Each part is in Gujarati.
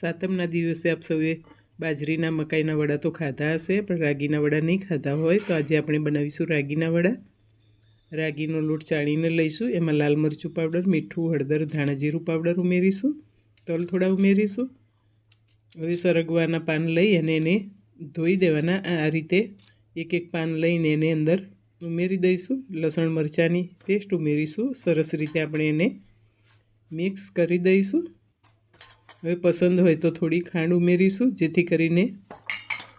સાતમના દિવસે આપ સૌએ બાજરીના મકાઈના વડા તો ખાધા હશે, પણ રાગીના વડા નહીં ખાધા હોય તો આજે આપણે બનાવીશું રાગીના વડા. રાગીનો લોટ ચાળીને લઈશું, એમાં લાલ મરચું પાવડર, મીઠું, હળદર ધાણાજીરું પાવડર ઉમેરીશું, તલ થોડા ઉમેરીશું. હવે સરગવાના પાન લઈ અને એને ધોઈ દેવાના. આ રીતે એક એક પાન લઈને એને અંદર ઉમેરી દઈશું. લસણ મરચાંની પેસ્ટ ઉમેરીશું. સરસ રીતે આપણે એને મિક્સ કરી દઈશું. હવે પસંદ હોય તો થોડી ખાંડ ઉમેરીશું, જેથી કરીને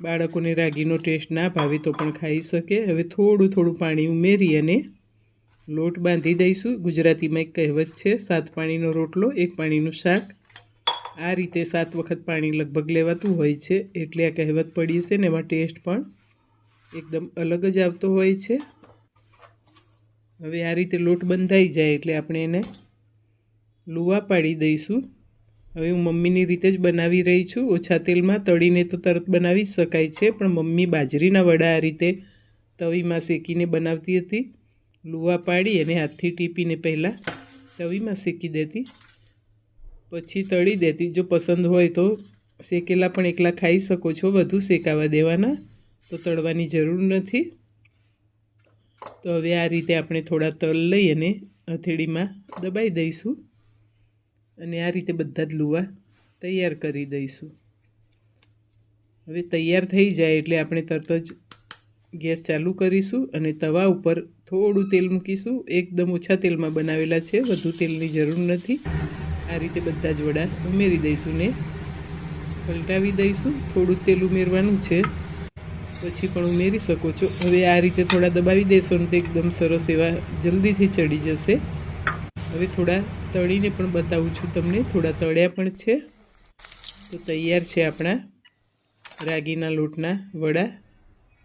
બાળકોને રાગીનો ટેસ્ટ ના ભાવે તો પણ ખાઈ શકે. હવે થોડું થોડું પાણી ઉમેરી અને લોટ બાંધી દઈશું. ગુજરાતીમાં એક કહેવત છે, સાત પાણીનો રોટલો, એક પાણીનું શાક. આ રીતે સાત વખત પાણી લગભગ લેવાતું હોય છે, એટલે આ કહેવત પડી છે ને એમાં ટેસ્ટ પણ એકદમ અલગ જ આવતો હોય છે. હવે આ રીતે લોટ બંધાઈ જાય, એટલે આપણે એને લુવા પાડી દઈશું. હવે હું મમ્મીની રીતે જ બનાવી રહી છું. ઓછા તેલમાં તળીને તો તરત બનાવી શકાય છે, પણ મમ્મી બાજરીના વડા આ રીતે તવીમાં શેકીને બનાવતી હતી. લુવા પાડી અને હાથથી ટીપીને પહેલાં તવીમાં શેકી દેતી. પછી તળી દેતી. જો પસંદ હોય તો શેકેલા પણ એકલા ખાઈ શકો છો. વધુ શેકાવા દેવાના તો તળવાની જરૂર નથી. તો હવે આ રીતે આપણે થોડા તલ લઈ અને હથેળીમાં દબાઈ દઈશું. અને આ રીતે બધા જ લુવા તૈયાર કરી દઈશું. હવે તૈયાર થઈ જાય એટલે આપણે તરત જ ગેસ ચાલુ કરીશું અને તવા ઉપર થોડું તેલ મૂકીશું. એકદમ ઓછા તેલમાં બનાવેલા છે, વધુ તેલની જરૂર નથી. આ રીતે બધા જ વડા ઉમેરી દઈશું ને પલટાવી દઈશું. થોડું તેલ ઉમેરવાનું છે. પછી પણ ઉમેરી શકો છો. હવે આ રીતે થોડા દબાવી દેશો ને તો એકદમ સરસ એવા જલ્દીથી ચડી જશે. હવે થોડા તળીને પણ બતાવું છું તમને. થોડા તળ્યા પણ છે. તો તૈયાર છે આપણા રાગીના લોટના વડા.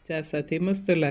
ચા સાથે મસ્ત લાગે.